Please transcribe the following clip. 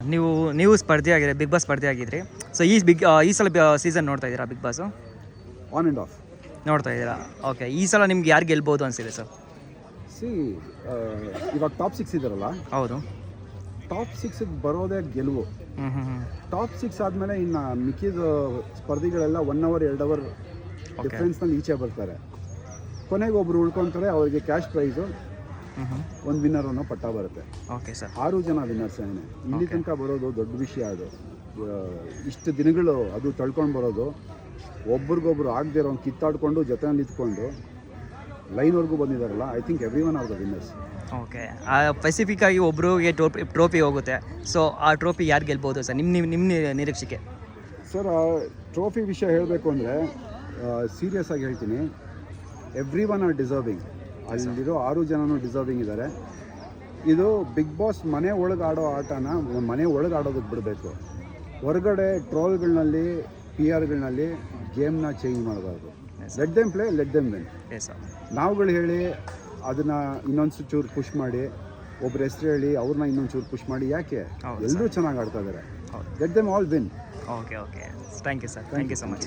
ನೀವು ನೀವು ಸ್ಪರ್ಧೆ ಆಗಿದೆ ಬಿಗ್ ಬಾಸ್ ಸ್ಪರ್ಧೆ ಆಗಿದ್ರಿ ಸೊ ಈ ಬಿಗ್ ಈ ಸಲ ಸೀಸನ್ ನೋಡ್ತಾ ಇದ್ದೀರಾ Bigg Boss on and off ನೋಡ್ತಾ ಇದ್ದೀರಾ? ಓಕೆ ಈ ಸಲ ನಿಮ್ಗೆ ಯಾರು ಗೆಲ್ಬೋದು ಅನಿಸಿದೆ ಸರ್ ಸಿ ಇವಾಗ ಟಾಪ್ ಸಿಕ್ಸ್ ಇದಾರಲ್ಲ ಹೌದು. ಟಾಪ್ ಸಿಕ್ಸಿಗೆ ಬರೋದೇ ಗೆಲುವು. ಹ್ಞೂ ಹ್ಞೂ ಹ್ಞೂ ಟಾಪ್ ಸಿಕ್ಸ್ ಆದಮೇಲೆ ಇನ್ನು ಮಿಕ್ಕಿದ ಸ್ಪರ್ಧಿಗಳೆಲ್ಲ ಒನ್ ಅವರ್ ಎರಡು ಅವರ್ ಡಿಫ್ರೆನ್ಸ್ನಲ್ಲಿ ಈಚೆ ಬರ್ತಾರೆ. ಕೊನೆಗೆ ಒಬ್ರು ಉಳ್ಕೊತಾರೆ ಅವರಿಗೆ ಕ್ಯಾಶ್ ಪ್ರೈಸು ಒಂದು ವಿನ್ನರ್ ಅನ್ನೋ ಪಟ್ಟ ಬರುತ್ತೆ. ಓಕೆ ಸರ್ ಆರು ಜನ ವಿನ್ನರ್ಸ್ ಏನೇ. ಇಲ್ಲಿ ತನಕ ಬರೋದು ದೊಡ್ಡ ವಿಷಯ ಅದು. ಇಷ್ಟು ದಿನಗಳು ಅದು ತಳ್ಕೊಂಡು ಬರೋದು. ಒಬ್ರಿಗೊಬ್ರು ಆಗದೆ ಇರೋ ಕಿತ್ತಾಡ್ಕೊಂಡು ಜೊತೆಯಲ್ಲಿ ನಿಂತ್ಕೊಂಡು ಲೈನ್ವರೆಗೂ ಬಂದಿದ್ದಾರಲ್ಲ I think everyone are the winners okay specific ಆಗಿ ಒಬ್ರಿಗೆ ಟ್ರೋಫಿ ಟ್ರೋಫಿ ಹೋಗುತ್ತೆ. ಸೊ ಆ ಟ್ರೋಫಿ ಯಾರು ಗೆಲ್ಬೋದು ಸರ್ ನಿಮ್ಮ ನಿಮ್ಮ ನಿಮ್ಮ ನಿರೀಕ್ಷೆಗೆ ಸರ್ ಟ್ರೋಫಿ ವಿಷಯ ಹೇಳಬೇಕು ಅಂದರೆ ಸೀರಿಯಸ್ ಆಗಿ ಹೇಳ್ತೀನಿ. ಎವ್ರಿ ಒನ್ ಆರ್ ಡಿಸರ್ವಿಂಗ್ ಅಲ್ಲಿರೋ ಆರು ಜನನೂ ಡಿಸರ್ವಿಂಗ್ ಇದ್ದಾರೆ ಇದು ಬಿಗ್ ಬಾಸ್ ಮನೆ ಒಳಗೆ ಆಡೋ ಆಟನ ಮನೆ ಒಳಗೆ ಆಡೋದಕ್ಕೆ ಬಿಡಬೇಕು. ಹೊರಗಡೆ ಟ್ರೋಲ್ಗಳಲ್ಲಿ ಪಿ ಆರ್ಗಳನ್ನಲ್ಲಿ ಗೇಮ್ನ ಚೇಂಜ್ ಮಾಡಬಾರ್ದು. Let them play let them win ನಾವುಗಳು ಹೇಳಿ ಅದನ್ನು ಇನ್ನೊಂದು ಚೂರು ಪುಷ್ ಮಾಡಿ ಒಬ್ರು ಹೆಸರು ಹೇಳಿ ಅವ್ರನ್ನ ಇನ್ನೊಂದು ಚೂರು ಪುಷ್ ಮಾಡಿ ಯಾಕೆ? ಎಲ್ಲರೂ ಚೆನ್ನಾಗಿ ಆಡ್ತಾ ಇದ್ದಾರೆ let them all win okay okay. Thank you sir thank you so much